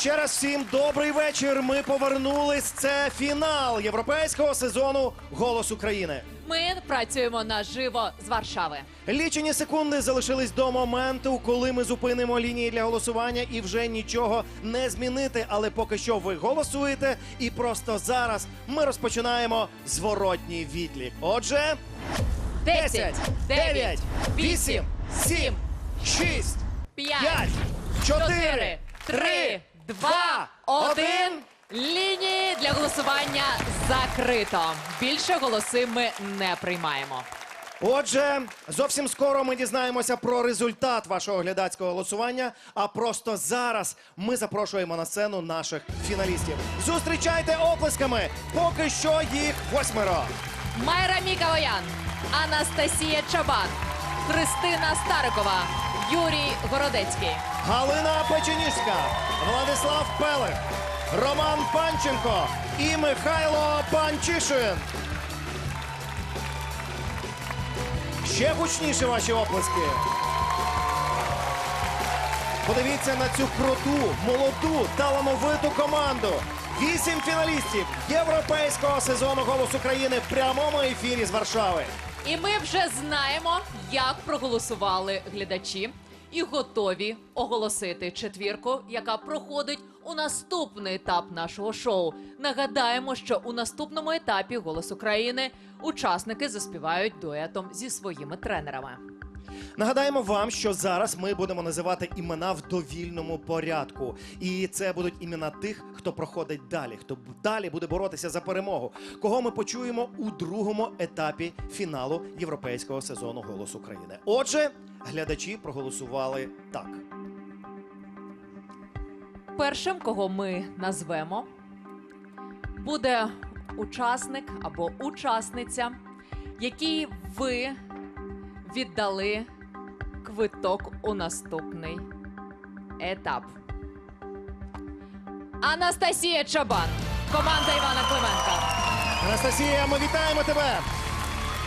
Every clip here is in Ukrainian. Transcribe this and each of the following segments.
Ще раз всім добрий вечір. Ми повернулись. Це фінал європейського сезону Голос України. Ми працюємо наживо з Варшави. Лічені секунди залишились до моменту, коли ми зупинимо лінії для голосування і вже нічого не змінити. Але поки що ви голосуєте, і просто зараз ми розпочинаємо зворотній відлік. Отже, 10, 9, 8, 7, 6, 5, 5, 4, 3, 2, 1. Лінії для голосування закрито. Більше голоси ми не приймаємо. Отже, зовсім скоро ми дізнаємося про результат вашого глядацького голосування. А просто зараз ми запрошуємо на сцену наших фіналістів. Зустрічайте оплесками! Поки що їх восьмеро. Майра Мікалоян, Анастасія Чабан, Христина Старикова, Юрій Городецький. Галина Печеніжська, Владислав Пелих, Роман Панченко і Михайло Панчишин. Ще гучніше ваші оплески. Подивіться на цю круту, молоду, талановиту команду. Вісім фіналістів європейського сезону Голос України в прямому ефірі з Варшави. І ми вже знаємо, як проголосували глядачі, і готові оголосити четвірку, яка проходить у наступний етап нашого шоу. Нагадаємо, що у наступному етапі Голос України учасники заспівають дуетом зі своїми тренерами. Нагадаємо вам, що зараз ми будемо називати імена в довільному порядку. І це будуть імена тих, хто проходить далі, хто далі буде боротися за перемогу. Кого ми почуємо у другому етапі фіналу європейського сезону Голос України. Отже, глядачі проголосували так. Першим, кого ми назвемо, буде учасник або учасниця, якій ви віддали квиток у наступний етап. Анастасія Чабан, команда Івана Клименка. Анастасія, ми вітаємо тебе!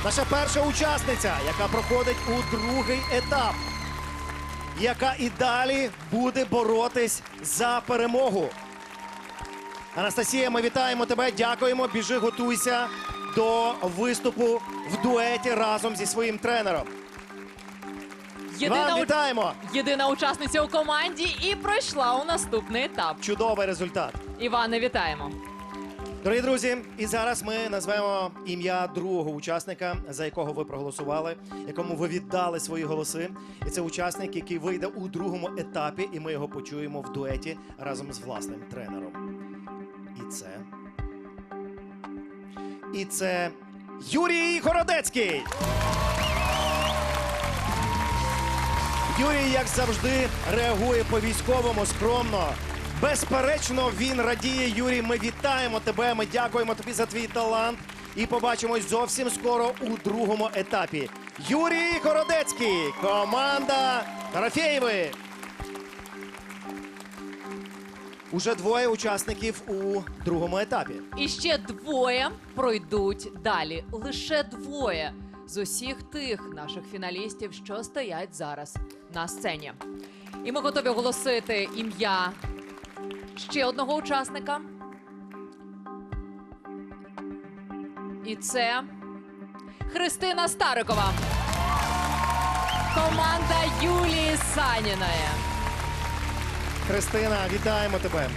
Наша перша учасниця, яка проходить у другий етап, яка і далі буде боротись за перемогу. Анастасія, ми вітаємо тебе, дякуємо. Біжи, готуйся до виступу в дуеті разом зі своїм тренером. Єдина, Вам у- вітаємо! єдина учасниця у команді і пройшла у наступний етап. Чудовий результат. Іване, вітаємо. Дорогі друзі, і зараз ми назвемо ім'я другого учасника, за якого ви проголосували, якому ви віддали свої голоси. І це учасник, який вийде у другому етапі, і ми його почуємо в дуеті разом з власним тренером. І це. І це Юрій Городецький. Юрій, як завжди, реагує по військовому скромно. Безперечно, він радіє. Юрій, ми вітаємо тебе. Ми дякуємо тобі за твій талант. І побачимось зовсім скоро у другому етапі. Юрій Городецький, команда Тарафєєви. Уже двоє учасників у другому етапі. І ще двоє пройдуть далі. Лише двоє з усіх тих наших фіналістів, що стоять зараз на сцені. І ми готові оголосити ім'я ще одного учасника. І це Христина Старикова. Команда Юлії Саніної. Христина, вітаємо тебе.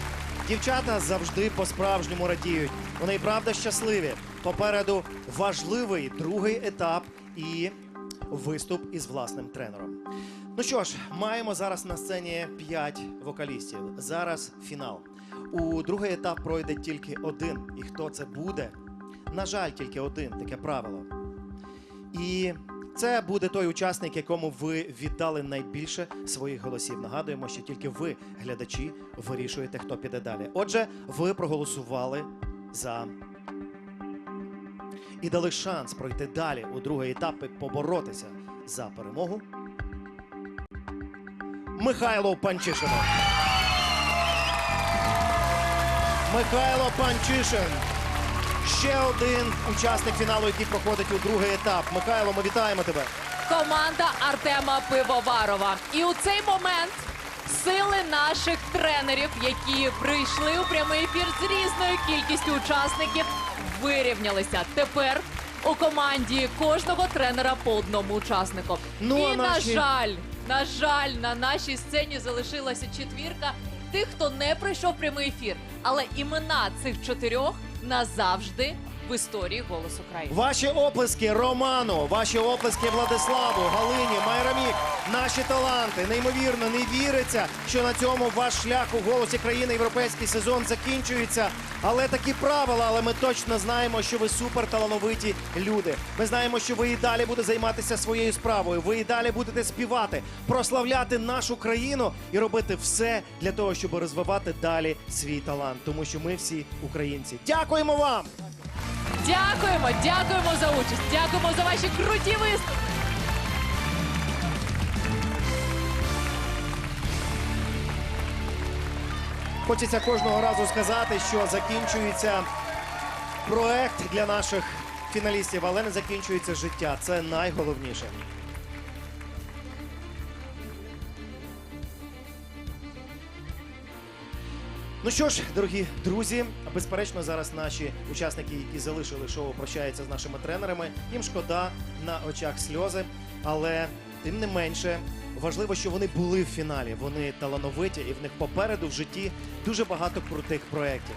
Дівчата завжди по-справжньому радіють. Вони і правда щасливі. Попереду важливий другий етап і виступ із власним тренером. Ну що ж, маємо зараз на сцені п'ять вокалістів. Зараз фінал. У другий етап пройде тільки один. І хто це буде? На жаль, тільки один таке правило. І це буде той учасник, якому ви віддали найбільше своїх голосів. Нагадуємо, що тільки ви, глядачі, вирішуєте, хто піде далі. Отже, ви проголосували за і дали шанс пройти далі у другий етап і поборотися за перемогу. Михайло Панчишину. Михайло Панчишин. Ще один учасник фіналу, який проходить у другий етап. Михайло, ми вітаємо тебе. Команда Артема Пивоварова. І у цей момент сили наших тренерів, які прийшли у прямий ефір з різною кількістю учасників, вирівнялися. Тепер у команді кожного тренера по одному учаснику. Ну, І а наші- на жаль, на жаль, на нашій сцені залишилася четвірка тих, хто не пройшов прямий ефір. Але імена цих чотирьох назавжди в історії «Голос України». Ваші оплески Роману, ваші оплески Владиславу, Галині, Майрамік, наші таланти. Неймовірно, не віриться, що на цьому ваш шлях у голосі країни європейський сезон закінчується. Але такі правила, але ми точно знаємо, що ви суперталановиті люди. Ми знаємо, що ви і далі будете займатися своєю справою. Ви і далі будете співати, прославляти нашу країну і робити все для того, щоб розвивати далі свій талант. Тому що ми всі українці. Дякуємо вам! Дякуємо, дякуємо за участь, дякуємо за ваші круті виступи. Хочеться кожного разу сказати, що закінчується проект для наших фіналістів, але не закінчується життя. Це найголовніше. Ну що ж, дорогі друзі, безперечно, зараз наші учасники, які залишили шоу, прощаються з нашими тренерами. Їм шкода на очах сльози, але тим не менше важливо, що вони були в фіналі. Вони талановиті, і в них попереду в житті дуже багато крутих проєктів.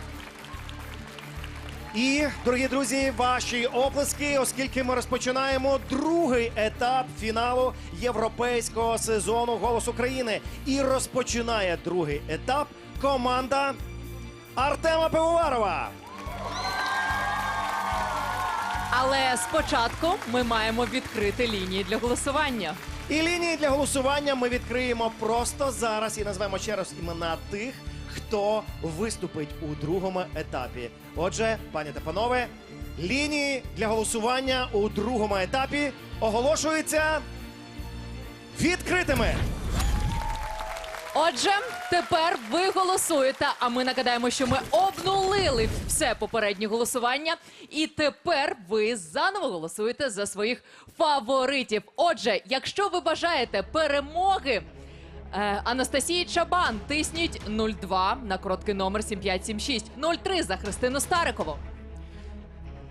І, дорогі друзі, ваші оплески, оскільки ми розпочинаємо другий етап фіналу європейського сезону Голос України. І розпочинає другий етап команда Артема Пивоварова. Але спочатку ми маємо відкрити лінії для голосування. І лінії для голосування ми відкриємо просто зараз і назвемо ще раз імена тих, хто виступить у другому етапі. Отже, пані та панове, лінії для голосування у другому етапі оголошуються відкритими. Отже, тепер ви голосуєте. А ми нагадаємо, що ми обнулили все попереднє голосування, і тепер ви заново голосуєте за своїх фаворитів. Отже, якщо ви бажаєте перемоги. Е, Анастасії Чабан тисніть 02 на короткий номер 7576, 03 за Христину Старикову.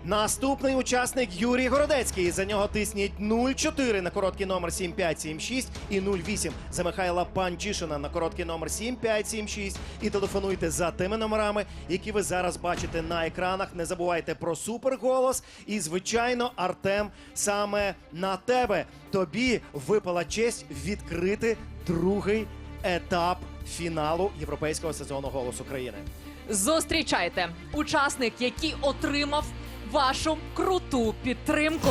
Наступний учасник Юрій Городецький. За нього тисніть 04 на короткий номер 7576 і 08 за Михайла Панчишина на короткий номер 7576. І телефонуйте за тими номерами, які ви зараз бачите на екранах. Не забувайте про суперголос. І, звичайно, Артем, саме на тебе. Тобі випала честь відкрити другий етап фіналу європейського сезону Голос України. Зустрічайте учасник, який отримав вашу круту підтримку.